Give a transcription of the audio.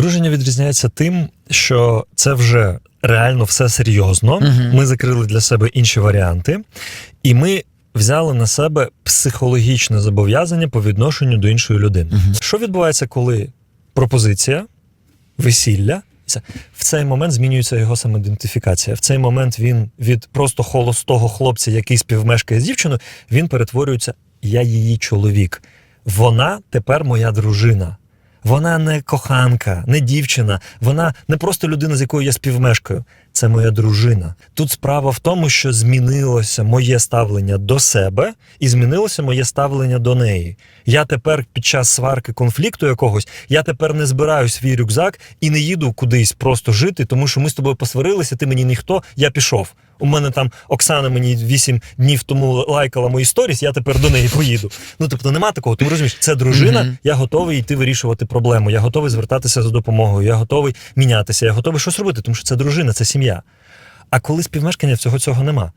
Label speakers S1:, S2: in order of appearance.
S1: Одруження відрізняється тим, що це вже реально все серйозно.
S2: Мгм.
S1: Ми закрили для себе інші варіанти, і ми взяли на себе психологічне зобов'язання по відношенню до іншої людини.
S2: Мгм.
S1: Що відбувається, коли пропозиція, весілля? В цей момент змінюється його самоідентифікація. В цей момент він від просто холостого хлопця, який співмешкає з дівчиною, він перетворюється Я її чоловік. Вона тепер моя дружина. Вона не коханка, не дівчина, вона не просто людина, з якою я співмешкаю. Це моя дружина. Тут справа в тому, що змінилося моє ставлення до себе і змінилося моє ставлення до неї. Я тепер під час сварки конфлікту якогось, я тепер не збираю свій рюкзак і не їду кудись просто жити, тому що ми з тобою посварилися, ти мені ніхто, я пішов. У мене там Оксана мені вісім днів тому лайкала мої сторіс, я тепер до неї поїду. Ну тобто нема такого. Ти розумієш, це дружина,
S2: Мгм.
S1: я готовий йти вирішувати проблему. Я готовий звертатися за допомогою. Я готовий мінятися. Я готовий щось робити, тому що це дружина, це сім'я. А коли співмешкання всього цього нема.